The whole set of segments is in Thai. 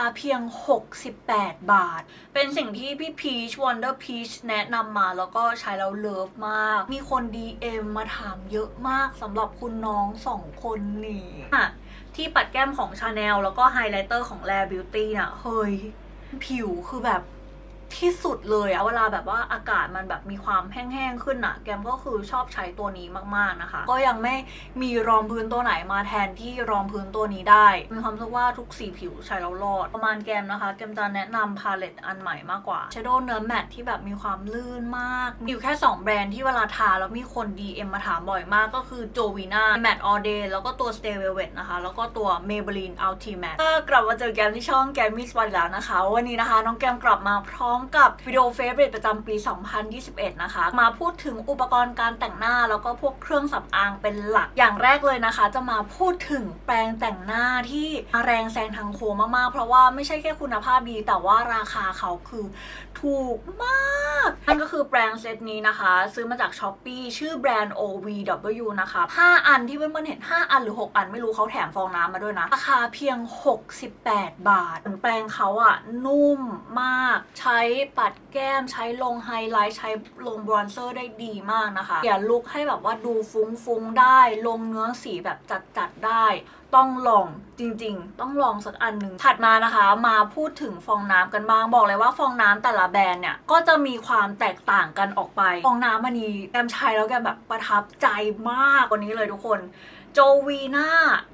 าเพียง 68 บาท เป็นสิ่งที่พี่พีช Wonder Peach แนะนำมาแล้วก็ใช้แล้วเลิฟมาก มีคน DM มาถามเยอะมากสำหรับคุณน้องสองคนนี้อะที่ปัดแก้มของ Chanel แล้วก็ไฮไลท์เตอร์ของ Rare Beauty น่ะ เฮ้ย ผิวคือแบบ ที่สุดเลยอะเวลาแบบว่าอากาศมันแบบมีความแห้งๆขึ้นอะแกมก็คือชอบใช้ตัวนี้มากๆนะคะ ก็ยังไม่มีรองพื้นตัวไหนมาแทนที่รองพื้นตัวนี้ได้ มีความรู้สึกว่าทุกสีผิวใช้แล้วรอด ประมาณแกมนะคะแกมจะแนะนำพาเลตอันใหม่มากกว่า Shadow เนื้อแมตที่แบบมีความลื่นมากมีอยู่แค่ 2 แบรนด์ที่เวลาทาแล้วมีคน DM มาถามบ่อยมากก็คือ Jovina Matte All Day แล้วก็ตัว Stay Velvet นะคะ แล้วก็ตัว Maybelline Ultimate ก็กลับมาเจอแกมที่ช่องแกมมิสวันแล้วนะคะ วันนี้นะคะน้องแกมกลับมาพร้อมกับวิดีโอเฟ v o r i t e ประจำปี 2021 นะคะ มาพูดถึงอุปกรณ์การแต่งหน้าแล้วก็พวกเครื่องสำอางเป็นหลัก อย่างแรกเลยนะคะ จะมาพูดถึงแปรงแต่งหน้าที่แรงแซงทางโค้งมากๆ เพราะว่าไม่ใช่แค่คุณภาพดี แต่ว่าราคาเขาคือถูกมากนั่นก็คือแปรงเซตนี้นะคะ ซื้อมาจาก s h อ p e e ชื่อแบรนด์ OVW นะคะ 5 อันที่เพื่อนๆเห็น 5 อันหรือ 6 อันไม่รู้เขาแถมฟองน้ำมาด้วยนะ ราคาเพียง 68 บาทแปรงเขาอะนุ่มมากใช้ปัดแก้มใช้ลงไฮไลท์ใช้ลงบรอนเซอร์ได้ดีมากนะคะอย่าลุกให้แบบว่าดูฟุ้งๆได้ ลงเนื้อสีแบบจัดๆได้ ต้องลอง จริง ๆ ต้องลองสักอันหนึ่งถัดมานะคะ มาพูดถึงฟองน้ำกันบ้างบอกเลยว่าฟองน้ำแต่ละแบรนด์เนี่ยก็จะมีความแตกต่างกันออกไป ฟองน้ำมันนี้แกมใช้แล้วแกมแบบประทับใจมากกว่านี้เลยทุกคนโจวีน่า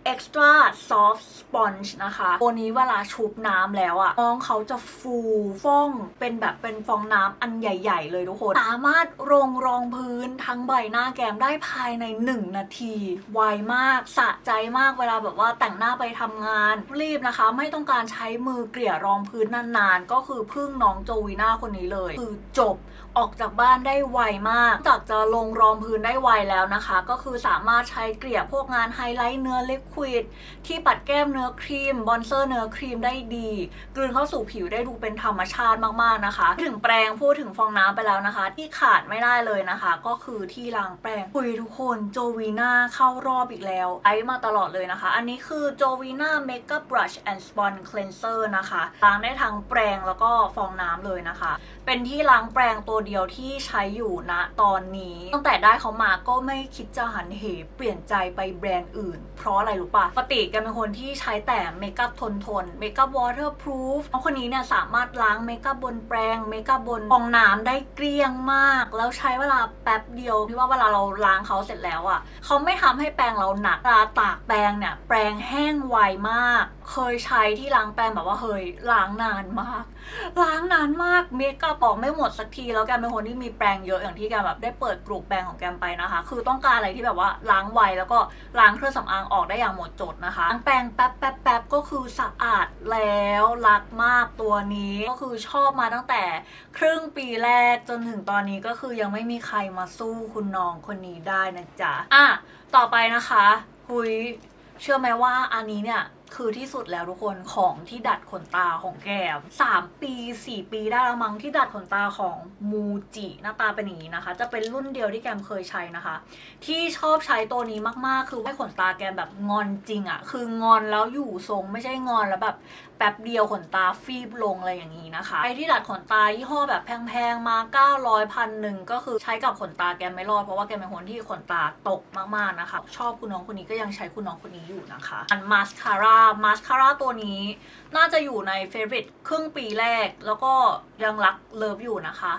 เอ็กซ์ตร้าซอฟต์สปอนจ์นะคะตัวนี้เวลาชุบน้ำแล้วอะน้องเขาจะฟูฟ่องเป็นแบบเป็นฟองน้ำอันใหญ่ ๆ เลยทุกคน สามารถลงรองพื้นทั้งใบหน้าแก้มได้ภายใน 1 นาที ไวมากสะใจมากเวลาแบบว่าแต่งหน้าไปทำงานรีบนะคะ ไม่ต้องการใช้มือเกลี่ยรองพื้นนานๆ ก็คือพึ่งน้องโจวีน่าคนนี้เลย คือจบออกจากบ้านได้ไวมาก จากจะลงรองพื้นได้ไวแล้วนะคะ ก็คือสามารถใช้เกลี่ยพวกงานไฮไลท์เนื้อลิควิดที่ปัดแก้มเนื้อครีมบอนเซอร์เนื้อครีมได้ดี กลืนเข้าสู่ผิวได้ดูเป็นธรรมชาติมากๆนะคะ ถึงแปรงพูดถึงฟองน้ำไปแล้วนะคะ ที่ขาดไม่ได้เลยนะคะ ก็คือที่ล้างแปรงคุยทุกคนโจวีน่าเข้ารอบอีกแล้วไอมาตลอดเลยนะคะ อันนี้คือโจวน่าเมค u ั Brush and Sponge Cleanser นะคะ ล้างได้ทั้งแปรงแล้วก็ฟองน้ำเลยนะคะ เป็นที่ล้างแปรงตัวเดียวที่ใช้อยู่ณตอนนี้ ตั้งแต่ได้เขามาก็ไม่คิดจะหันเหเปลี่ยนใจไปแบรนด์อื่น เพราะอะไรรู้ปะปกติแกเป็นคนที่ใช้แต่เมคอัพทนทนเมคอัพวอเตอร์พรูฟน้องคนนี้เนี่ยสามารถล้างเมคอัพบนแปรงเมคอัพบนฟองน้ำได้เกลี้ยงมาก แล้วใช้เวลาแป๊บเดียวที่ว่าเวลาเราล้างเขาเสร็จแล้วอะ่ะเขาไม่ทำให้แปรงเราหนักเวลาตากแปรงเนี่ยแปรงแห้งไไวมาก เคยใช้ที่ล้างแปรงแบบว่าเฮ้ยล้างนานมาก ล้างนานมากเมคอัพออกไม่หมดสักที แล้วแกเป็นคนที่มีแปรงเยอะอย่างที่แกแบบได้เปิดกลุ่มแปรงของแกมไปนะคะ คือต้องการอะไรที่แบบว่าล้างไวแล้วก็ล้างเครื่องสำอางออกได้อย่างหมดจดนะคะล้างแปรงแป๊บแป๊บแป๊บก็คือสะอาดแล้วรักมากตัวนี้ก็คือชอบมาตั้งแต่ครึ่งปีแรกจนถึงตอนนี้ก็คือยังไม่มีใครมาสู้คุณน้องคนนี้ได้นะจ๊ะอะต่อไปนะคะ หุย เชื่อไหมว่าอันนี้เนี่ยคือที่สุดแล้วทุกคนของที่ดัดขนตาของแกม3 ปี 4 ปีได้แล้วมั้งที่ดัดขนตาของมูจิหน้าตาเป็นอย่างนี้นะคะ จะเป็นรุ่นเดียวที่แกมเคยใช้นะคะ ที่ชอบใช้ตัวนี้มากๆ คือให้ขนตาแกมแบบงอนจริงอะ่ะคืองอนแล้วอยู่ทรงไม่ใช่งอนแล้วแบบแป๊บเดียวขนตาฟีบลงอะไรอย่างนี้นะคะไอที่ดัดขนตายี่ห้อแบบแพงๆมา900พันหนึ่งก็คือใช้กับขนตาแกไม่รอดเพราะว่าแกเป็นคนที่ขนตาตกมากๆนะคะ ชอบคุณน้องคนนี้ก็ยังใช้คุณน้องคนนี้อยู่นะคะอันมาสคาร่ามาสคาร่าตัวนี้น่าจะอยู่ในเฟ v o r i t ครึ่งปีแรก แล้วก็ยังรักเลิฟอยู่นะคะ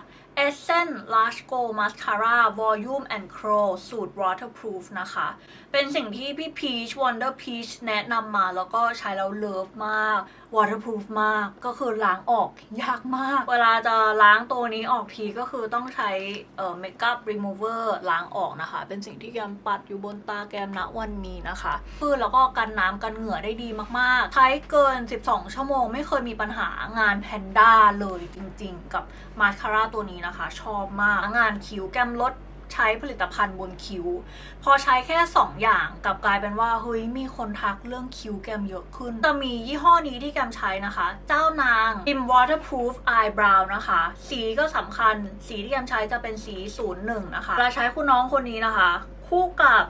Essence Large Gold Mascara Volume and Curl สูตร Waterproof นะคะ เป็นสิ่งที่พี่ Peach Wonder Peach แนะนำมาแล้วก็ใช้แล้วเลิฟมาก waterproof มากก็คือล้างออกยากมาก เวลาจะล้างตัวนี้ออกทีก็คือต้องใช้เอ่อ makeup remover ล้างออกนะคะ เป็นสิ่งที่แกมปัดอยู่บนตาแกมณวันนี้นะคะคือแล้วก็กันน้ำกันเหงื่อได้ดีมากๆ ใช้เกิน 12 ชั่วโมง ไม่เคยมีปัญหางานแพนด้าเลยจริงๆ กับมาสคาร่าตัวนี้นะคะ ชอบมากงานคิ้วแกมลด ใช้ผลิตภัณฑ์บนคิ้ว พอใช้แค่ 2 อย่างกลับกลายเป็นว่าเฮ้ยมีคนทักเรื่องคิ้วแกมเยอะขึ้น จะมียี่ห้อนี้ที่แกมใช้นะคะ เจ้านาง Im Waterproof Eyebrow นะคะ สีก็สำคัญ สีที่แกมใช้จะเป็นสี 01 นะคะเราใช้คุณน้องคนนี้นะคะ คู่กับ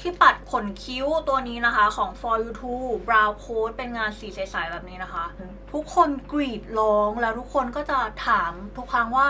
ที่ปัดขนคิ้วตัวนี้นะคะของ For You To Brow Coat เป็นงานสีใสๆแบบนี้นะคะ ทุกคนกรีดร้องแล้วทุกคนก็จะถามทุกครั้งว่า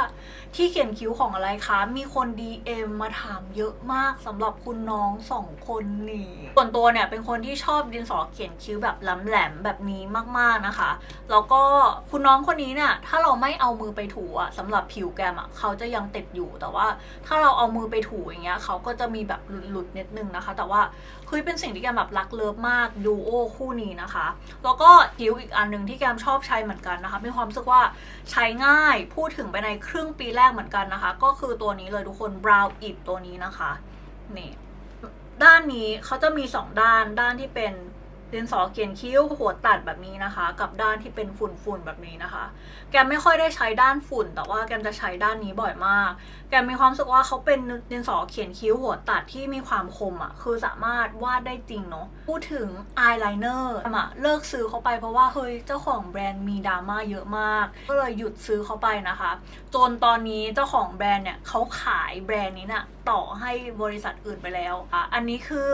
ที่เขียนคิ้วของอะไรคะ มีคน DM มาถามเยอะมากสำหรับคุณน้องสองคนนี่ส่วนตัวเนี่ยเป็นคนที่ชอบดินสอเขียนคิ้วแบบแหลมๆแบบนี้มากๆนะคะ แล้วก็คุณน้องคนนี้เนี่ยถ้าเราไม่เอามือไปถูอะสำหรับผิวแกมอะเขาจะยังติดอยู่แต่ว่า ถ้าเราเอามือไปถูอย่างเงี้ยเขาก็จะมีแบบหลุดๆนิดนึงนะคะแต่ว่าเฮ้ยเป็นสิ่งที่แกมแบบรักเลิฟมากดูโอคู่นี้นะคะ แล้วก็คิ้วอีกอันหนึ่งที่แกมชอบใช้เหมือนกันนะคะมีความรู้สึกว่าใช้ง่ายพูดถึงไปในครึ่งปีแรกเหมือนกันนะคะ ก็คือตัวนี้เลยทุกคน brow อิดตัวนี้นะคะนี่ด้านนี้เขาจะมี 2 ด้านด้านที่เป็น ดินสอเขียนคิ้วหัวตัดแบบนี้นะคะ กับด้านที่เป็นฝุ่นๆแบบนี้นะคะ แกไม่ค่อยได้ใช้ด้านฝุ่น แต่ว่าแกจะใช้ด้านนี้บ่อยมาก แกมีความรู้สึกว่าเขาเป็นดินสอเขียนคิ้วหัวตัดที่มีความคมอะคือสามารถวาดได้จริงเนาะพูดถึงอายไลเนอร์อะเลิกซื้อเขาไปเพราะว่าเฮ้ยเจ้าของแบรนด์มีดราม่าเยอะมาก ก็เลยหยุดซื้อเขาไปนะคะ จนตอนนี้เจ้าของแบรนด์เนี่ยเขาขายแบรนด์นี้น่ะต่อให้บริษัทอื่นไปแล้วอะอันนี้คือ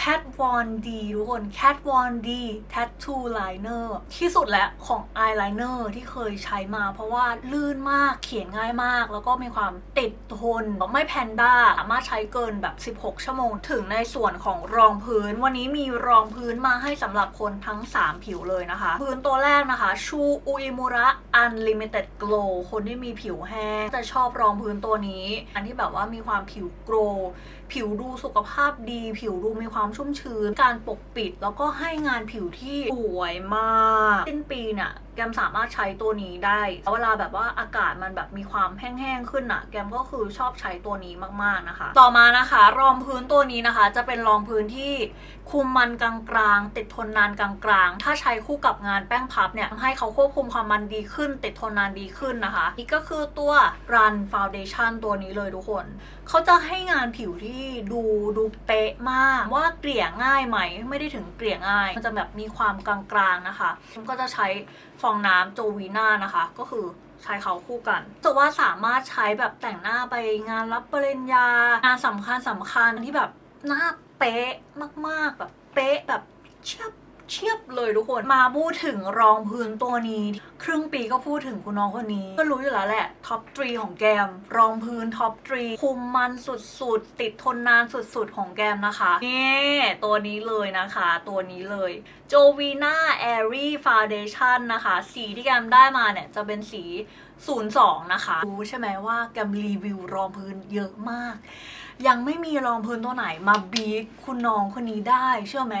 Cat Von D ทุกคน Cat Von D Tattoo Liner ที่สุดแล้วของ Eyeliner ที่เคยใช้มา เพราะว่าลื่นมากเขียนง่ายมาก แล้วก็มีความติดทนไม่แพนด้าสามารถใช้เกินแบบ 16 ชั่วโมง ถึงในส่วนของรองพื้น วันนี้มีรองพื้นมาให้สำหรับคนทั้ง 3 ผิวเลยนะคะ พื้นตัวแรกนะคะชูอุอิมุระ Unlimited Glow คนที่มีผิวแห้งจะชอบรองพื้นตัวนี้ อันที่แบบว่ามีความผิวโกลว์ ผิวดูสุขภาพดี ผิวดูมีความชุ่มชื้น การปกปิด แล้วก็ให้งานผิวที่สวยมาก สิ้นปีเนี่ย แกมสามารถใช้ตัวนี้ได้ เวลาแบบว่าอากาศมันแบบมีความแห้งๆขึ้นอะแกมก็คือชอบใช้ตัวนี้มากๆนะคะ ต่อมานะคะรองพื้นตัวนี้นะคะ จะเป็นรองพื้นที่คุมมันกลางๆติดทนนานกลางๆ ถ้าใช้คู่กับงานแป้งพับเนี่ยให้เขาควบคุมความมันดีขึ้น ติดทนนานดีขึ้นนะคะ นี่ก็คือตัว Run Foundation ตัวนี้เลยทุกคน เขาจะให้งานผิวที่ดูดูเป๊ะมากว่าเกลี่ยง่ายไหม ไม่ได้ถึงเกลี่ยง่าย มันจะแบบมีความกลางๆนะคะก็จะใช้ฟองน้ำโจวีน่านะคะ ก็คือใช้เขาคู่กัน แต่ว่าสามารถใช้แบบแต่งหน้าไปงานรับปริญญา งานสำคัญสำคัญที่แบบหน้าเป๊ะมากๆแบบเป๊ะแบบเชียบ เชียบเลยทุกคนมาพูดถึงรองพื้นตัวนี้ ครึ่งปีก็พูดถึงคุณน้องคนนี้ ก็รู้อยู่แล้วแหละท็อปทรีของแกม รองพื้นท็อปทรีคุมมันสุดๆ ติดทนนานสุดๆ ของแกมนะคะนี่ตัวนี้เลยนะคะ ตัวนี้เลย Jovina Airy Foundation นะคะ สีที่แกมได้มาเนี่ย จะเป็นสี 02 นะคะ รู้ใช่ไหมว่าแกมรีวิวรองพื้นเยอะมาก ยังไม่มีรองพื้นตัวไหนมาบีคุณน้องคนนี้ได้เชื่อไหม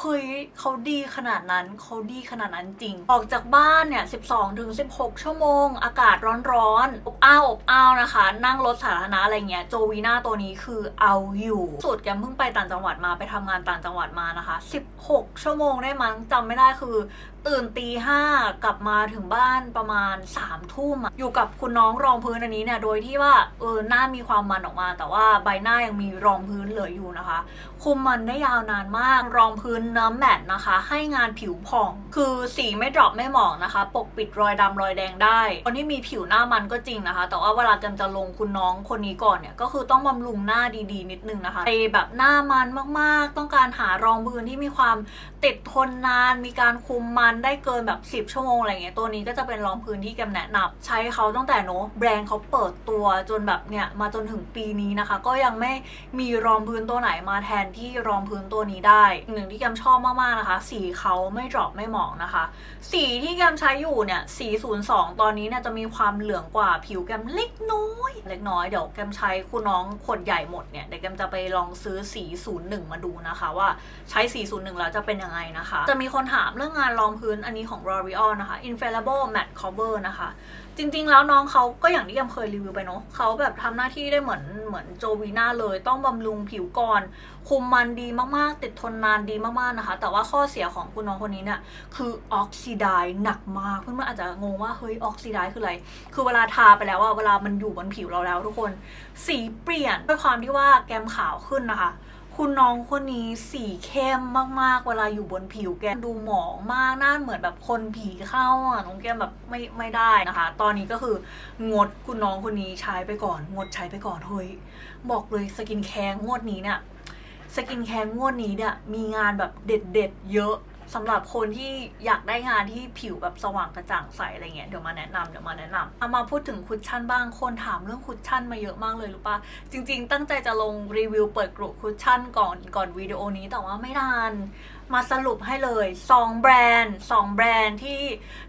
เฮ้ยเขาดีขนาดนั้นเขาดีขนาดนั้นจริง ออกจากบ้านเนี่ย 12ถึง16 ชั่วโมง อากาศร้อนๆอบอ้าวอบอ้าวนะคะ นั่งรถสาธารณะอะไรเงี้ยโจวีน่าตัวนี้คือเอาอยู่ สุดแกเพิ่งไปต่างจังหวัดมาไปทำงานต่างจังหวัดมานะคะ 16 ชั่วโมงได้มั้งจำไม่ได้คือ ตื่นตีห้ากลับมาถึงบ้านประมาณ3ามทุ่มอยู่กับคุณน้องรองพื้นอันนี้เนี่ยโดยที่ว่าเออหน้ามีความมันออกมา แต่ว่าใบหน้ายังมีรองพื้นเหลืออยู่นะคะ คุมมันได้ยาวนานมากรองพื้นน้ำแมตนะคะ ให้งานผิวผ่อง คือสีไม่ดรอปไม่หมองนะคะ ปกปิดรอยดำรอยแดงได้คนที่มีผิวหน้ามันก็จริงนะคะ แต่ว่าเวลาจะลงคุณน้องคนนี้ก่อนเนี่ยก็คือต้องบำรุงหน้าดีๆ นิดนึงนะคะไปแบบหน้ามันมากๆ ต้องการหารองพื้นที่มีความติดทนนานมีการคุมมันได้เกินแบบ 10 ชั่วโมงอะไรเงี้ยตัวนี้ก็จะเป็นรองพื้นที่แกมแนะนำใช้เขาตั้งแต่เนอะแบรนด์เขาเปิดตัวจนแบบเนี่ยมาจนถึงปีนี้นะคะ ก็ยังไม่มีรองพื้นตัวไหนมาแทนที่รองพื้นตัวนี้ได้อีกหนึ่งที่แกมชอบมากๆนะคะ สีเขาไม่ดรอปไม่หมองนะคะ สีที่แกมใช้อยู่เนี่ยสี02 ตอนนี้เนี่ยจะมีความเหลืองกว่าผิวแกมเล็กน้อยเล็กน้อยเดี๋ยวแกมใช้คุณน้องขวดใหญ่หมดเนี่ยเดี๋ยวแกมจะไปลองซื้อสี01มาดูนะคะ ว่าใช้สี01แล้วจะเป็นยังไงนะคะ จะมีคนถามเรื่องงานรองพื้นอันนี้ของ L'Oreal นะคะ Infallible Matte Cover นะคะ จริงๆแล้วน้องเขาก็อย่างที่แกมเคยรีวิวไปเนาะเขาแบบทำหน้าที่ได้เหมือนเหมือนโจวีน่าเลย ต้องบำรุงผิวก่อน คุมมันดีมากๆ ติดทนนานดีมากๆนะคะ แต่ว่าข้อเสียของคุณน้องคนนี้เนี่ย คือออกซิไดซ์หนักมาก เพื่อนๆอาจจะงงว่า เฮ้ยออกซิไดซ์คืออะไร คือเวลาทาไปแล้วอะเวลามันอยู่บนผิวเราแล้วทุกคน สีเปลี่ยนด้วยความที่ว่าแกมขาวขึ้นนะคะ คุณน้องคนนี้สีเข้มมากๆ เวลาอยู่บนผิวแกดูหมองมากหน้าเหมือนแบบคนผีเข้าอะน้องแกมแบบไม่ไม่ได้นะคะ ตอนนี้ก็คืองดคุณน้องคนนี้ใช้ไปก่อน งดใช้ไปก่อนเฮ้ยบอกเลยสกินแคร์งวดนี้เนี่ยสกินแคร์งวดนี้เนี่ยมีงานแบบเด็ดๆเยอะ สำหรับคนที่อยากได้งานที่ผิวแบบสว่างกระจ่างใสอะไรเงี้ยเดี๋ยวมาแนะนำเดี๋ยวมาแนะนำเอามาพูดถึงคุชชั่นบ้างคนถามเรื่องคุชชั่นมาเยอะมากเลยรู้ปะจริง ๆ ตั้งใจจะลงรีวิวเปิดกลุ่มคุชชั่นก่อนก่อนวิดีโอนี้แต่ว่าไม่นานมาสรุปให้เลย2แบรนด์2แบรนด์ที่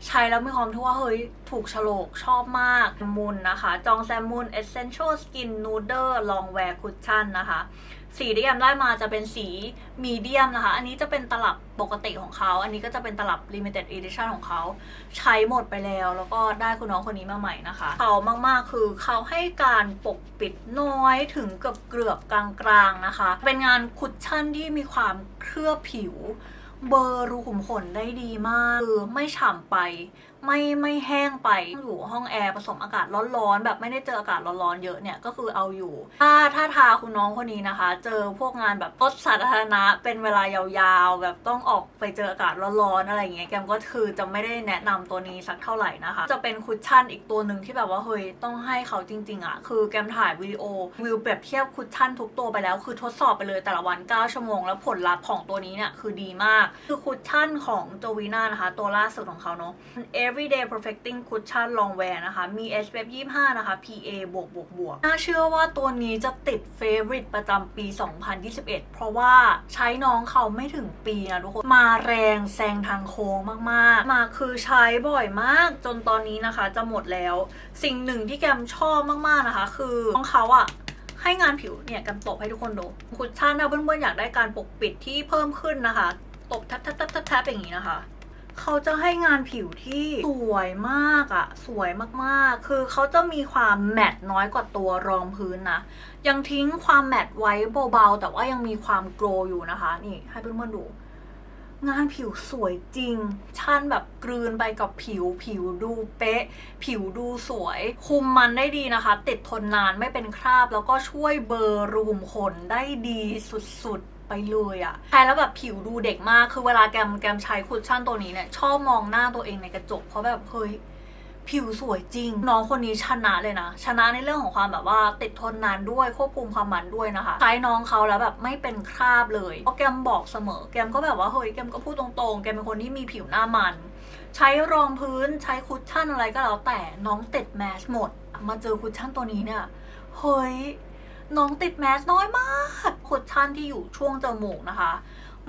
ใช้แล้วมีความที่ว่าเฮ้ยถูกฉลกชอบมากมุนนะคะ จองแซมมุน Essential Skin Noodle Long Wear Cushion นะคะ สีที่แอมได้มาจะเป็นสีมีเดียมนะคะ อันนี้จะเป็นตลับปกติของเขา อันนี้ก็จะเป็นตลับ Limited Edition ของเขา ใช้หมดไปแล้ว แล้วก็ได้คุณน้องคนนี้มาใหม่นะคะ เขามากๆคือเขาให้การปกปิดน้อยถึงเกือบเกือบกลางๆนะคะ เป็นงานคุชชั่นที่มีความเคลือบผิว เบอร์รูขุมขนได้ดีมาก คือไม่ฉ่ำไปไม่ไม่แห้งไปอยู่ห้องแอร์ผสมอากาศร้อนๆแบบไม่ได้เจออากาศร้อนๆเยอะเนี่ยก็คือเอาอยู่ ถ้าถ้าทาคุณน้องคนนี้นะคะ เจอพวกงานแบบรถสาธารณะเป็นเวลายาวๆ แบบต้องออกไปเจออากาศร้อนๆอะไรอย่างเงี้ยแกมก็คือจะไม่ได้แนะนำตัวนี้สักเท่าไหร่นะคะ จะเป็นคุชชั่นอีกตัวหนึ่งที่แบบว่าเฮ้ยต้องให้เขาจริง ๆอะคือแกมถ่ายวิดีโอวิวเปรียบเทียบคุชชั่นทุกตัวไปแล้ว คือทดสอบไปเลยแต่ละวัน 9 ชั่วโมง แล้วผลลัพธ์ของตัวนี้เนี่ยคือดีมาก คือคุชชั่นของโจวีน่านะคะ ตัวล่าสุดของเขาเนาะ everyday perfecting cushion long wear นะคะ มี SPF 25 นะคะ PA บวกบวกบวกน่าเชื่อว่าตัวนี้จะติด favorite ประจำปี 2021 เพราะว่าใช้น้องเขาไม่ถึงปีนะทุกคน มาแรงแซงทางโค้งมากๆ มาคือใช้บ่อยมากจนตอนนี้นะคะ จะหมดแล้ว สิ่งหนึ่งที่แกมชอบมากๆนะคะ คือน้องเขาอะให้งานผิวเนี่ยกันตบให้ทุกคนดูคุชชั่นนะเพื่อนๆอยากได้การปกปิดที่เพิ่มขึ้นนะคะ ตบแทบแทบแทบแทบแทบอย่างนี้นะคะ เขาจะให้งานผิวที่สวยมากอะสวยมากๆ คือเขาจะมีความแมตต์น้อยกว่าตัวรองพื้นนะ ยังทิ้งความแมตต์ไว้เบาๆ แต่ว่ายังมีความโกลอยู่นะคะ นี่ให้เพื่อนๆดู งานผิวสวยจริง ชั่นแบบกลืนไปกับผิว ผิวดูเป๊ะ ผิวดูสวย คุมมันได้ดีนะคะ ติดทนนานไม่เป็นคราบ แล้วก็ช่วยเบอร์รูมขนได้ดีสุดๆ ไปเลยอะใช้แล้วแบบผิวดูเด็กมาก คือเวลาแกมแกมใช้คุชชั่นตัวนี้เนี่ยชอบมองหน้าตัวเองในกระจก เพราะแบบเฮ้ยผิวสวยจริง น้องคนนี้ชนะเลยนะ ชนะในเรื่องของความแบบว่าติดทนนานด้วยควบคุมความมันด้วยนะคะ ใช้น้องเขาแล้วแบบไม่เป็นคราบเลยเพราะแกมบอกเสมอ แกมก็แบบว่าเฮ้ยแกมก็พูดตรงๆ แกมเป็นคนที่มีผิวหน้ามัน ใช้รองพื้นใช้คุชชั่นอะไรก็แล้วแต่น้องติดแมสหมด มาเจอคุชชั่นตัวนี้เนี่ยเฮ้ย น้องติดแมสน้อยมากคุชชั่นที่อยู่ช่วงจมูกนะคะ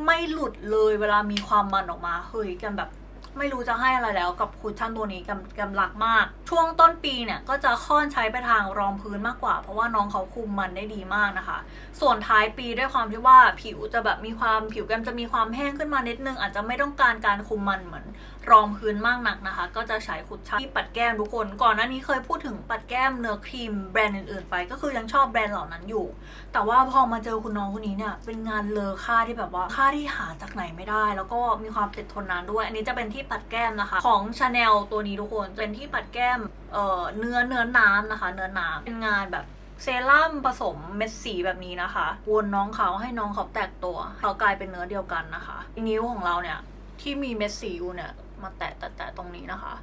ไม่หลุดเลยเวลามีความมันออกมา เฮ้ยแกมแบบไม่รู้จะให้อะไรแล้วกับคุชชั่นตัวนี้กำกำลักมาก ช่วงต้นปีเนี่ยก็จะค่อนใช้ไปทางรองพื้นมากกว่า เพราะว่าน้องเขาคุมมันได้ดีมากนะคะ ส่วนท้ายปีด้วยความที่ว่าผิวจะแบบมีความผิวแกมจะมีความแห้งขึ้นมานิดนึง อาจจะไม่ต้องการการคุมมันเหมือน รองพื้นมากนักนะคะ ก็จะใช้คุชชั่นที่ปัดแก้มทุกคน ก่อนหน้านี้เคยพูดถึงปัดแก้มเนื้อครีมแบรนด์อื่นๆไป ก็คือยังชอบแบรนด์เหล่านั้นอยู่ แต่ว่าพอมาเจอคุณน้องคนนี้เนี่ยเป็นงานเลอค่าที่แบบว่าค่าที่หาจากไหนไม่ได้ แล้วก็มีความติดทนนานด้วย อันนี้จะเป็นที่ปัดแก้มนะคะ ของชาแนลตัวนี้ทุกคนเป็นที่ปัดแก้มเอ่อเนื้อเนื้อน้ำนะคะ เนื้อน้ำเป็นงานแบบเซรั่มผสมเม็ดสีแบบนี้นะคะ วนน้องเขาให้น้องเขาแตกตัวเขากลายเป็นเนื้อเดียวกันนะคะ นิ้วของเราเนี่ยที่มีเม็ดสีอยู่เนี่ย มาแตะแตะแตะตรงนี้นะคะ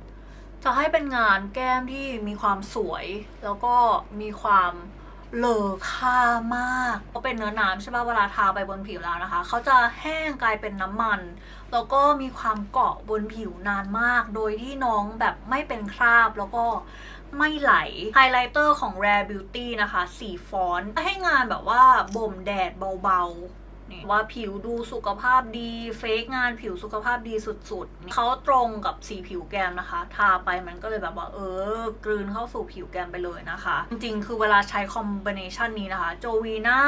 จะให้เป็นงานแก้มที่มีความสวย แล้วก็มีความเลอค่ามากก็เป็นเนื้อน้ำใช่ป่ะเวลาทาไปบนผิวแล้วนะคะ เขาจะแห้งกลายเป็นน้ำมัน แล้วก็มีความเกาะบนผิวนานมาก โดยที่น้องแบบไม่เป็นคราบแล้วก็ไม่ไหล ไฮไลท์เตอร์ของ Rare Beauty นะคะ สีฟอนต์ให้งานแบบว่าบ่มแดดเบาๆ นี่ว่าผิวดูสุขภาพดีเฟกงานผิวสุขภาพดีสุดๆเขาตรงกับสีผิวแกมนะคะ ทาไปมันก็เลยแบบว่า เออกลืนเข้าสู่ผิวแกมไปเลยนะคะ จริงๆ คือเวลาใช้คอมบิเนชันนี้นะคะโจวีน่า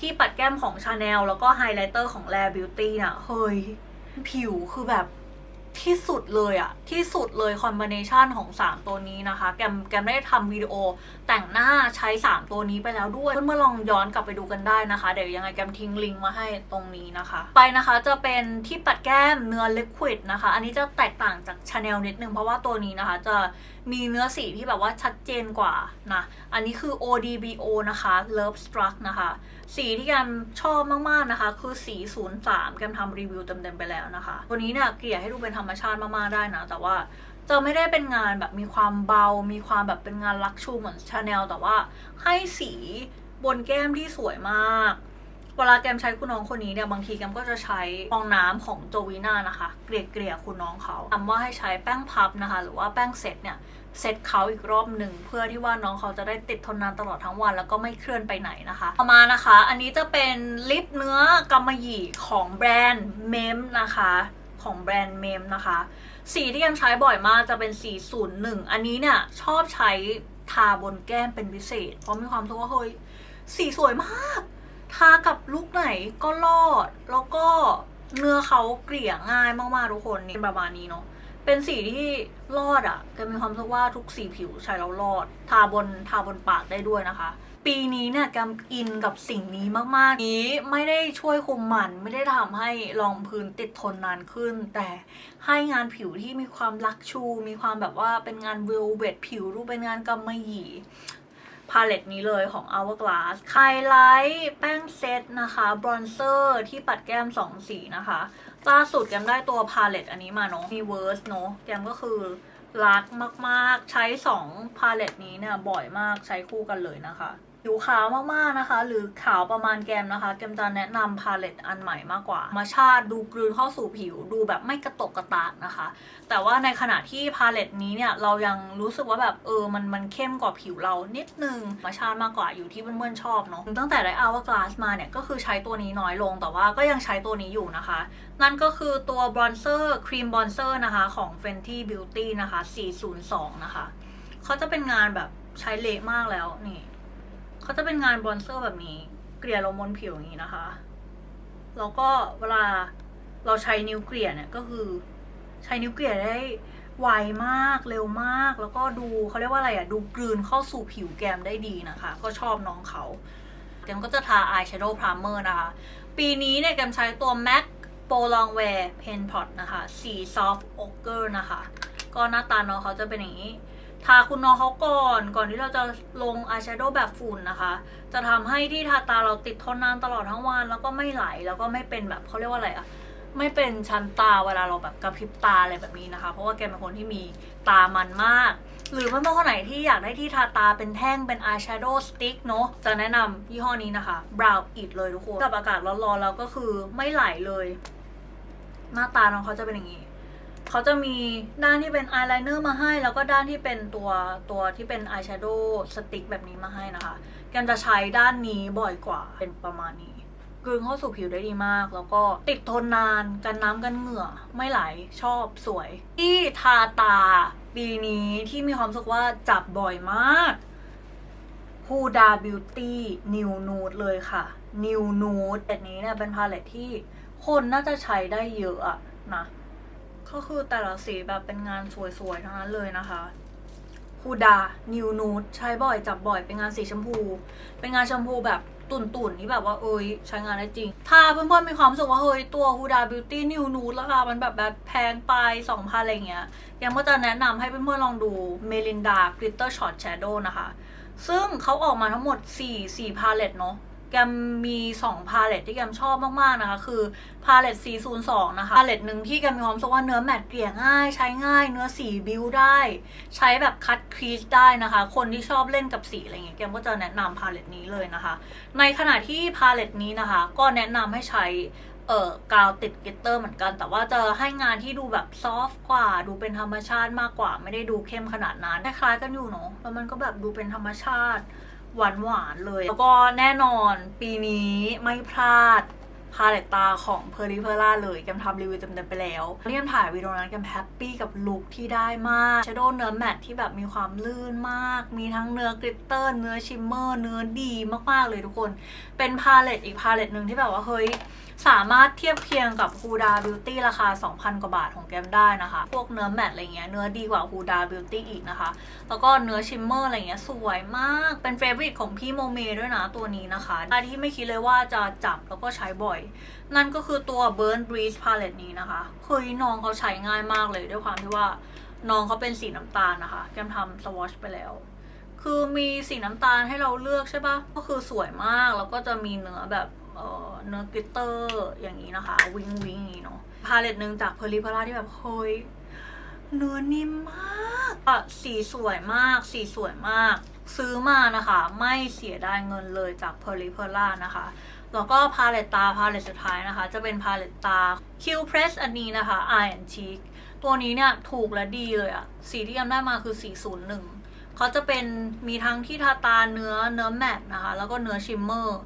ที่ปัดแก้มของชาแนลแล้วก็ไฮไลท์เตอร์ของแลบิวตี้น่ะเฮ้ยผิวคือแบบ ที่สุดเลยอะที่สุดเลยคอมบิเนชันของ 3 ตัวนี้นะคะ แกมแกมได้ทำวิดีโอแต่งหน้าใช้ 3 ตัวนี้ไปแล้วด้วย เพื่อนๆลองย้อนกลับไปดูกันได้นะคะ เดี๋ยวยังไงแกมทิ้งลิงก์มาให้ตรงนี้นะคะ ไปนะคะจะเป็นที่ปัดแก้มเนื้อลิควิดนะคะ อันนี้จะแตกต่างจากชาแนลนิดนึงเพราะว่าตัวนี้นะคะจะมีเนื้อสีที่แบบว่าชัดเจนกว่านะ อันนี้คือ ODBO นะคะ Love Struck นะคะ สีที่แกมชอบมากๆนะคะ คือสี 03แกมทำรีวิวเต็มๆไปแล้วนะคะ ตัวนี้เนี่ยเกลี่ยให้ดูเป็นธรรมชาติมากๆได้นะ แต่ว่าจะไม่ได้เป็นงานแบบมีความเบา มีความแบบเป็นงานลักชูเหมือนชาแนลแต่ว่าให้สีบนแก้มที่สวยมาก เวลาแกมใช้คุณน้องคนนี้เนี่ยบางทีแกมก็จะใช้ฟองน้ำของโจวีน่านะคะ เกลี่ยเกลี่ยๆคุณน้องเขาทำว่าให้ใช้แป้งพับนะคะ หรือว่าแป้งเสร็จเนี่ยเซตเขาอีกรอบหนึ่งเพื่อที่ว่าน้องเขาจะได้ติดทนนานตลอดทั้งวัน แล้วก็ไม่เคลื่อนไปไหนนะคะต่อมานะคะ อันนี้จะเป็นลิปเนื้อกำมะหยี่ของแบรนด์เมมนะคะของแบรนด์เมมนะคะ สีที่แกมใช้บ่อยมากจะเป็นสี 01 อันนี้เนี่ยชอบใช้ทาบนแก้มเป็นพิเศษ เพราะมีความรู้สึกว่าเฮ้ยสีสวยมาก ทากับลุคไหนก็รอด แล้วก็เนื้อเขาเกลี่ยง่ายมากๆทุกคนนี่ประมาณนี้เนาะเป็นสีที่รอดอะ่ะแกมีความรู้สึกว่าทุกสีผิวใช้แล้วรอด ทาบนทาบนปากได้ด้วยนะคะ ปีนี้เนี่ยแกมอินกับสิ่งนี้มากๆ นี้ไม่ได้ช่วยคุมมันไม่ได้ทำให้รองพื้นติดทนนานขึ้น แต่ให้งานผิวที่มีความลักชู มีความแบบว่าเป็นงานเวลเวทผิวรูปเป็นงานกำมะหยี่ พาเลตนี้เลยของ Hourglass ไฮไลท์แป้งเซตนะคะบรอนเซอร์ที่ปัดแก้ม2สีนะคะล่าสุดแกมได้ตัวพาเลตอันนี้มาเนาะมีเวิร์สเนาะแกมก็คือรักมากๆ ใช้2พาเลตนี้เนี่ยบ่อยมากใช้คู่กันเลยนะคะ ผิวขาวมากๆนะคะ หรือขาวประมาณแกมนะคะ แกมจะแนะนำพาเลตอันใหม่มากกว่าธรรมชาติดูกลืนเข้าสู่ผิวดูแบบไม่กระตกกระตากนะคะ แต่ว่าในขณะที่พาเลตนี้เนี่ยเรายังรู้สึกว่าแบบเออมันมันเข้มกว่าผิวเรานิดนึงธรรมชาติมากกว่าอยู่ที่เพื่อนๆชอบเนาะตั้งแต่ได้ Hourglass มาเนี่ยก็คือใช้ตัวนี้น้อยลงแต่ว่าก็ยังใช้ตัวนี้อยู่นะคะ นั่นก็คือตัวบรอนเซอร์ครีมบรอนเซอร์นะคะของ Fenty Beauty นะคะ 402 นะคะเขาจะเป็นงานแบบใช้เละมากแล้วนี่ เขาจะเป็นงานบรอนเซอร์แบบนี้ เกลี่ยลงบนผิวอย่างนี้นะคะ แล้วก็เวลาเราใช้นิ้วเกลี่ยเนี่ยก็คือ ใช้นิ้วเกลี่ยได้ไวมากเร็วมาก แล้วก็ดูเขาเรียกว่าอะไรอะดูกลืนเข้าสู่ผิวแก้มได้ดีนะคะ ก็ชอบน้องเขาแกมก็จะทาอายแชโดว์พรามเมอร์นะคะ ปีนี้เนี่ยแกมใช้ตัว MAC p o l o n g w e a r Pen Pot นะคะ สี Soft Ochre นะคะ ก็หน้าตาน้องเขาจะเป็นอย่างนี้ ทาคุณน้องเขาก่อน ก่อนที่เราจะลงอายแชโดว์แบบฝุ่นนะคะ จะทำให้ที่ทาตาเราติดทนนานตลอดทั้งวัน แล้วก็ไม่ไหล แล้วก็ไม่เป็นแบบเขาเรียกว่าอะไรอะไม่เป็นชั้นตาเวลาเราแบบกระพริบตาอะไรแบบนี้นะคะ เพราะว่าแกเป็นคนที่มีตามันมาก หรือเพื่อนๆคนไหนที่อยากได้ที่ทาตาเป็นแท่งเป็นอายแชโดว์สติ๊กเนาะจะแนะนำยี่ห้อนี้นะคะ Brow It เลยทุกคน กับอากาศร้อนๆแล้วก็คือไม่ไหลเลย หน้าตาน้องเขาจะเป็นอย่างนี้ เขาจะมีด้านที่เป็นอายไลเนอร์มาให้ แล้วก็ด้านที่เป็นตัวตัวที่เป็นอายแชโดว์สติ๊กแบบนี้มาให้นะคะแกมจะใช้ด้านนี้บ่อยกว่าเป็นประมาณนี้กลืนเข้าสู่ผิวได้ดีมาก แล้วก็ติดทนนานกันน้ำกันเหงื่อไม่ไหลชอบสวย ที่ทาตาปีนี้ที่มีความรู้สึกว่าจับบ่อยมาก Huda Beauty New Nude เลยค่ะ New Nude แต่นี้เนี่ยเป็นพาเลตที่คนน่าจะใช้ได้เยอะนะ ก็คือแต่ละสีแบบเป็นงานสวยๆทั้งนั้นเลยนะคะฮูดา นิวนูดใช้บ่อยจับบ่อยเป็นงานสีชมพู เป็นงานชมพูแบบตุ่นๆที่แบบว่าเอ้ยใช้งานได้จริง ถ้าเพื่อนๆมีความรู้สึกว่าเฮ้ยตัวฮูดาบิวตี้นิวนูดราคามันแบบแบบแพงไปสองพันอะไรเงี้ย ยังก็จะแนะนำให้เพื่อนๆลองดูเมลินดากริตเตอร์ช็อตแชโดว์นะคะ ซึ่งเขาออกมาทั้งหมด 4 4พาเลตเนาะ แกมมี2พาเลตที่แกมชอบมากๆนะคะ คือพาเลต402 นะคะ พาเลตหนึ่งที่แกมมีความรู้สึกว่าเนื้อแมตต์เกลี่ยง่าย ใช้ง่าย เนื้อสีบิวได้ ใช้แบบคัดครีสได้นะคะ คนที่ชอบเล่นกับสีอะไรเงี้ยแกมก็จะแนะนำพาเลตนี้เลยนะคะ ในขณะที่พาเลตนี้นะคะ ก็แนะนำให้ใช้เอ่อกาวติดกิตเตอร์เหมือนกัน แต่ว่าจะให้งานที่ดูแบบซอฟต์กว่า ดูเป็นธรรมชาติมากกว่า ไม่ได้ดูเข้มขนาดนั้นคล้ายๆกันอยู่เนาะแล้วมันก็แบบดูเป็นธรรมชาติ หวานหวานๆเลย แล้วก็แน่นอนปีนี้ไม่พลาดพาเลตตาของเพอร์ i เพอร่าเลยแกมทำรีวิวเต็มๆไปแล้วที่แกมถ่ายวิดีโอนั้นแกมแฮปปี้กับลุคที่ได้มากชโดว์เนื้อแมตที่แบบมีความลื่นมาก มีทั้งเนื้อกริตเตอร์เนื้อชิมเมอร์ เนื้อดีมากๆเลยทุกคน เป็นพาเลตอีกพาเลตหนึ่งที่แบบว่าเฮ้ย สามารถเทียบเคียงกับ Huda Beauty ราคา 2,000 กว่าบาทของแกมได้นะคะ พวกเนื้อแมตอะไรเงี้ยเนื้อดีกว่า Huda Beauty อีกนะคะ แล้วก็เนื้อชิมเมอร์อะไรเงี้ยสวยมากเป็นเฟเวอร์ของพี่โมเมด้วยนะตัวนี้นะคะอันที่ไม่คิดเลยว่าจะจับแล้วก็ใช้บ่อย นั่นก็คือตัว Burn Breeze Palette นี้นะคะเฮ้ยน้องเขาใช้ง่ายมากเลยด้วยความที่ว่าน้องเขาเป็นสีน้ำตาลนะคะ แกมทำสวอชไปแล้วคือมีสีน้ำตาลให้เราเลือกใช่ปะก็คือสวยมาก แล้วก็จะมีเนื้อแบบ เอ่อเนื้อกลิตเตอร์อย่างนี้นะคะ วิงวิงอย่างนี้เนาะพาเลตหนึ่งจากเพอร์ลิพาร่าที่แบบเฮ้ยเนื้อนิ่มมากอะสีสวยมาก สีสวยมาก ซื้อมานะคะ ไม่เสียดายเงินเลยจากเพอร์ลิเพล่านะคะแล้วก็พาเลตตาพาเลตสุดท้ายนะคะ จะเป็นพาเลตตา Q Press อันนี้นะคะ Eye and Cheek ตัวนี้เนี่ยถูกและดีเลยอะสีที่ยำได้มาคือ 401เขาจะเป็นมีทั้งที่ทาตาเนื้อเนื้อแมตนะคะ แล้วก็เนื้อชิมเมอร์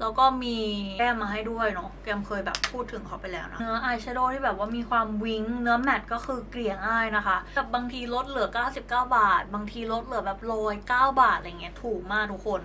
แล้วก็มีแก้มมาให้ด้วยเนาะแก้มเคยแบบพูดถึงเขาไปแล้วนะ เนื้ออายแชโดว์ที่แบบว่ามีความวิงเนื้อแมตต์ก็คือเกลี่ยง่ายนะคะแต่บางทีลดเหลือ 99 บาท บางทีลดเหลือแบบโรย9บาทอะไรเงี้ยถูกมากทุกคน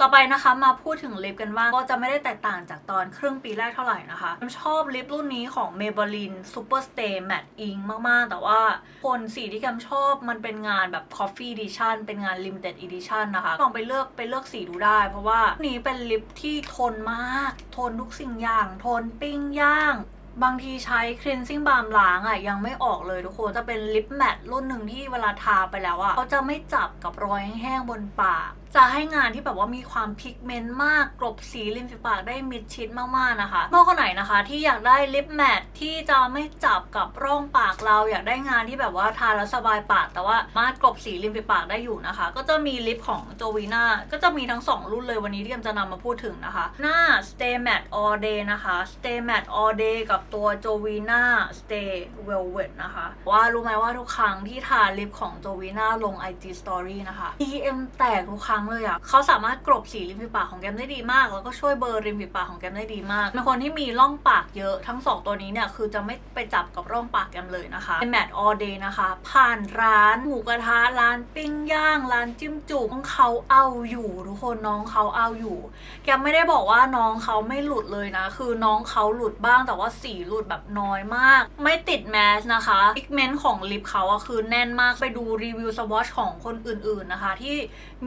ต่อไปนะคะมาพูดถึงลิปกันบ้าก็จะไม่ได้แตกต่างจากตอนครึ่งปีแรกเท่าไหร่นะคะชอบลิปรุ่นนี้ของ Maybelline Super Stay Matte Ink มาก ๆ แต่ว่าคนสีที่แกมชอบมันเป็นงานแบบ Coffee Edition เป็นงาน Limited Edition นะคะลองไปเลือกไปเลือกสีดูได้ เพราะว่านี้เป็นลิปที่ทนมาก ทนทุกสิ่งอย่าง ทนปิ้งย่างบางทีใช้ cleansing balm ล้างอะยังไม่ออกเลยทุกคนจะเป็นลิปแมตต์รุ่นหนึ่งที่เวลาทาไปแล้วอะเขาจะไม่จับกับรอยแห้งๆบนปาก จะให้งานที่แบบว่ามีความพิกเมนต์มากกรบสีริมฝีปากได้มิดชิดมากๆนะคะเมื่อคนไหนนะคะ ที่อยากได้ลิปแมตที่จะไม่จับกับร่องปากเรา อยากได้งานที่แบบว่าทาแล้วสบายปาก แต่ว่ามารถกรบสีริมฝีปากได้อยู่นะคะ ก็จะมีลิปของโจวีนาก็จะมีทั้งสองรุ่นเลยวันนี้ที่เกมจะนำมาพูดถึงนะคะ หน้า Stay Matte All Day นะคะ Stay Matte All Day กับตัว Jovina Stay Velvet นะคะ ว่ารู้ไหมว่าทุกครั้งที่ทาลิปของ Jovina ลง IG Story นะคะ DM แตกทุกครั้งเลยอะเขาสามารถกลบสีริมฝีปากของแก้มได้ดีมาก แล้วก็ช่วยเบลอร์ริมฝีปากของแก้มได้ดีมากเป็นคนที่มีร่องปากเยอะทั้งสองตัวนี้เนี่ยคือจะไม่ไปจับกับร่องปากแก้มเลยนะคะเป็น Matte All Day นะคะ ผ่านร้านหมูกระทะร้านปิ้งย่าง ร้านจิ้มจุ่มน้องเขาเอาอยู่ทุกคนน้องเขาเอาอยู่ แกไม่ได้บอกว่าน้องเขาไม่หลุดเลยนะ คือน้องเขาหลุดบ้างแต่ว่าสีหลุดแบบน้อยมาก ไม่ติดแมสนะคะพิกเมนต์ของลิปเขาอะคือแน่นมากไปดูรีวิวสวอชของคนอื่นๆนะคะ ที่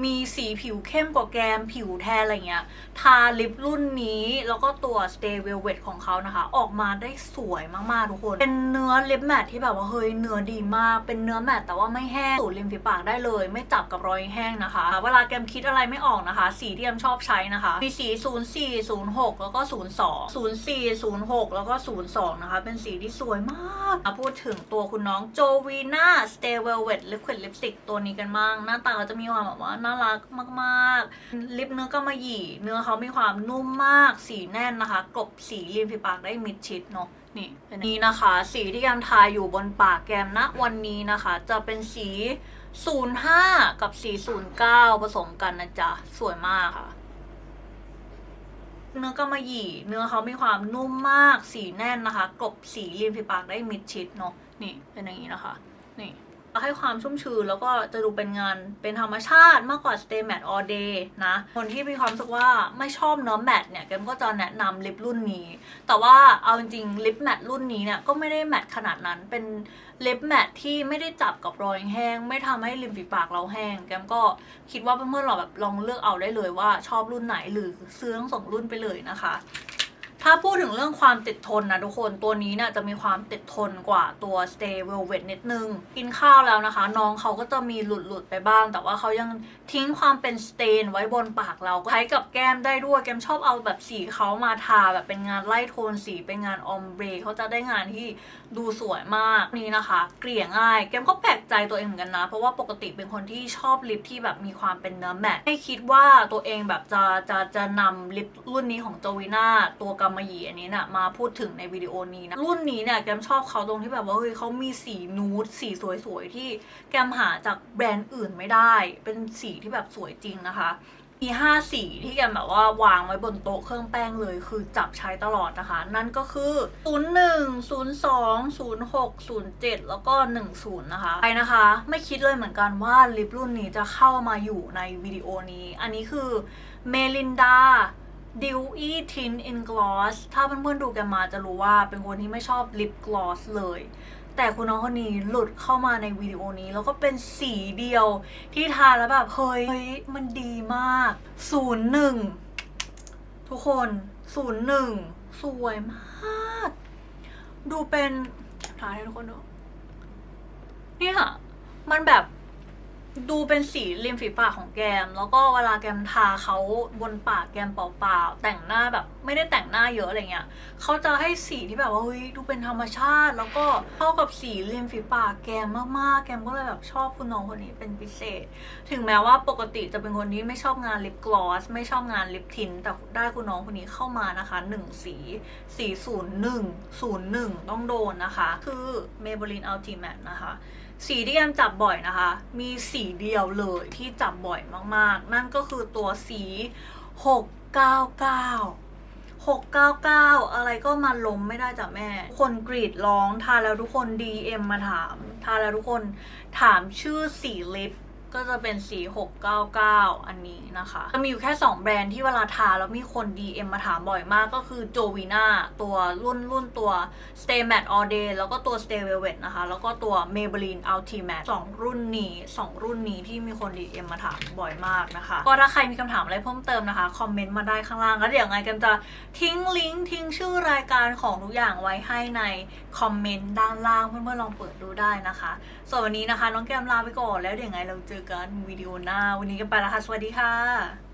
มีสีผิวเข้มกว่าแกม ผิวแทนอะไรเงี้ย ทาลิปรุ่นนี้แล้วก็ตัว Stay Velvet ของเขานะคะ ออกมาได้สวยมาก ๆ ทุกคน เป็นเนื้อลิปแมทที่แบบว่าเฮ้ยเนื้อดีมาก เป็นเนื้อแมทแต่ว่าไม่แห้งสูดริมฝีปากได้เลย ไม่จับกับรอยแห้งนะคะ เวลาแกมคิดอะไรไม่ออกนะคะ สีที่แกมชอบใช้นะคะ มีสี 04 06 แล้วก็ 02 04 06 แล้วก็ 02 นะคะ เป็นสีที่สวยมากมาพูดถึงตัวคุณน้องโจวีนา Stay Velvet Liquid Lipstick ตัวนี้กันบ้าง หน้าตาเขาจะมีความแบบว่าน่ารักมากๆ ลิปเนื้อกำมะหยี่ เนื้อเขามีความนุ่มมาก สีแน่นนะคะ กลบสีริมฝีปากได้มิดชิดเนาะนี่เป็นนี้นะคะ สีที่แกมทาอยู่บนปากแกมณวันนี้นะคะ จะเป็นสี 05 กับสี 09 ผสมกันนะจ๊ะ สวยมากค่ะเนื้อกำมะหยี่ เนื้อเขามีความนุ่มมาก สีแน่นนะคะ กลบสีริมฝีปากได้มิดชิดเนาะนี่เป็นอย่างนี้นะคะ นี่ ให้ความชุ่มชื้นแล้วก็จะดูเป็นงานเป็นธรรมชาติมากกว่า Stay Matte All Day นะ คนที่มีความรู้สึกว่าไม่ชอบเนื้อแมตเนี่ยแกมก็จะแนะนำลิปรุ่นนี้ แต่ว่าเอาจริงๆลิปแมตรุ่นนี้เนี่ยก็ไม่ได้แมตขนาดนั้นเป็นลิปแมตที่ไม่ได้จับกับรอยแห้ง ไม่ทำให้ริมฝีปากเราแห้ง แกมก็คิดว่าเพื่อนๆเราแบบลองเลือกเอาได้เลยว่าชอบรุ่นไหนหรือซื้อทั้งสองรุ่นไปเลยนะคะ ถ้าพูดถึงเรื่องความติดทนนะทุกคนตัวนี้เนี่ยจะมีความติดทนกว่าตัว Stay Velvet นิดนึง กินข้าวแล้วนะคะ น้องเขาก็จะมีหลุดหลุดไปบ้าง แต่ว่าเขายังทิ้งความเป็นสเตนไว้บนปากเราใช้กับแก้มได้ด้วยแก้มชอบเอาแบบสีเขามาทาแบบเป็นงานไล่โทนสีเป็นงานออมเบรเขาจะได้งานที่ดูสวยมากนี่นะคะ เกลี่ยง่ายแก้มก็แปลกใจตัวเองเหมือนกันนะ เพราะว่าปกติเป็นคนที่ชอบลิปที่แบบมีความเป็นเนื้อแมตต์ไม่คิดว่าตัวเองแบบจะจะจะนำลิปรุ่นนี้ของโจวิน่าตัวกำมะหยีอันนี้นะมาพูดถึงในวิดีโอนี้นะ รุ่นนี้เนี่ยแกมชอบเขาตรงที่แบบว่าเฮ้ยเขามีสีนูดสีสวยๆ ที่แกมหาจากแบรนด์อื่นไม่ได้ เป็นสีที่แบบสวยจริงนะคะมีห้าสีที่แกมแบบว่าวางไว้บนโต๊ะเครื่องแป้งเลย คือจับใช้ตลอดนะคะ นั่นก็คือ 01 02 06 07 แล้วก็ 10 นะคะไปนะคะ ไม่คิดเลยเหมือนกันว่าลิปรุ่นนี้จะเข้ามาอยู่ในวิดีโอนี้ อันนี้คือเมลินดา ดิวอี้ทินอินกลอสถ้าเพื่อนๆดูกันมาจะรู้ว่าเป็นคนที่ไม่ชอบลิปกลอสเลย แต่คุณน้องคนนี้หลุดเข้ามาในวิดีโอนี้ แล้วก็เป็นสีเดียวที่ทาแล้วแบบเฮ้ยเฮ้ยมันดีมาก 01 ทุกคน 01 สวยมาก ดูเป็นทาให้ทุกคนดูเนี่ยมันแบบ ดูเป็นสีริมฝีปากของแกม แล้วก็เวลาแกมทาเขาบนปากแกมเปล่าๆแต่งหน้าแบบไม่ได้แต่งหน้าเยอะอะไรเงี้ยเขาจะให้สีที่แบบว่าเฮ้ยดูเป็นธรรมชาติ แล้วก็เข้ากับสีริมฝีปากแกมมากๆ แกมก็เลยแบบชอบคุณน้องคนนี้เป็นพิเศษ ถึงแม้ว่าปกติจะเป็นคนที่ไม่ชอบงานลิปกลอสไม่ชอบงานลิปทินแต่ได้คุณน้องคนนี้เข้ามานะคะหนึ่งสีสีศูนย์หนึ่งศูนย์หนึ่งต้องโดนนะคะ คือ Maybelline Ultimate นะคะ สีที่แอมจับบ่อยนะคะ มีสีเดียวเลยที่จับบ่อยมากๆ นั่นก็คือตัวสี 699 699 อะไรก็มาล้มไม่ได้จ้ะแม่ คนกรีดร้องทาแล้วทุกคน DM มาถาม ทาแล้วทุกคนถามชื่อสีลิป ก็จะเป็นสี 699 อันนี้นะคะจะมีอยู่แค่ 2 แบรนด์ที่เวลาทาแล้วมีคน DM มาถามบ่อยมากก็คือ Jovina ตัวรุ่นรุ่นตัว Stay Matte All Day แล้วก็ตัว Stay Velvet นะคะ แล้วก็ตัว Maybelline Ultimate สองรุ่นนี้ 2 รุ่นนี้ที่มีคน DM มาถามบ่อยมากนะคะ ก็ถ้าใครมีคำถามอะไรเพิ่มเติมนะคะ คอมเมนต์มาได้ข้างล่าง แล้วเดี๋ยวไงกันจะทิ้งลิงก์ทิ้งชื่อรายการของทุกอย่างไว้ให้ใน คอมเมนต์ด้านล่างเพื่อนๆลองเปิดดูได้นะคะ ส่วนวันนี้นะคะ น้องแก้มลาไปก่อนแล้วเดี๋ยวไงเราเจอกันวิดีโอหน้า วันนี้กันไปแล้วค่ะ สวัสดีค่ะ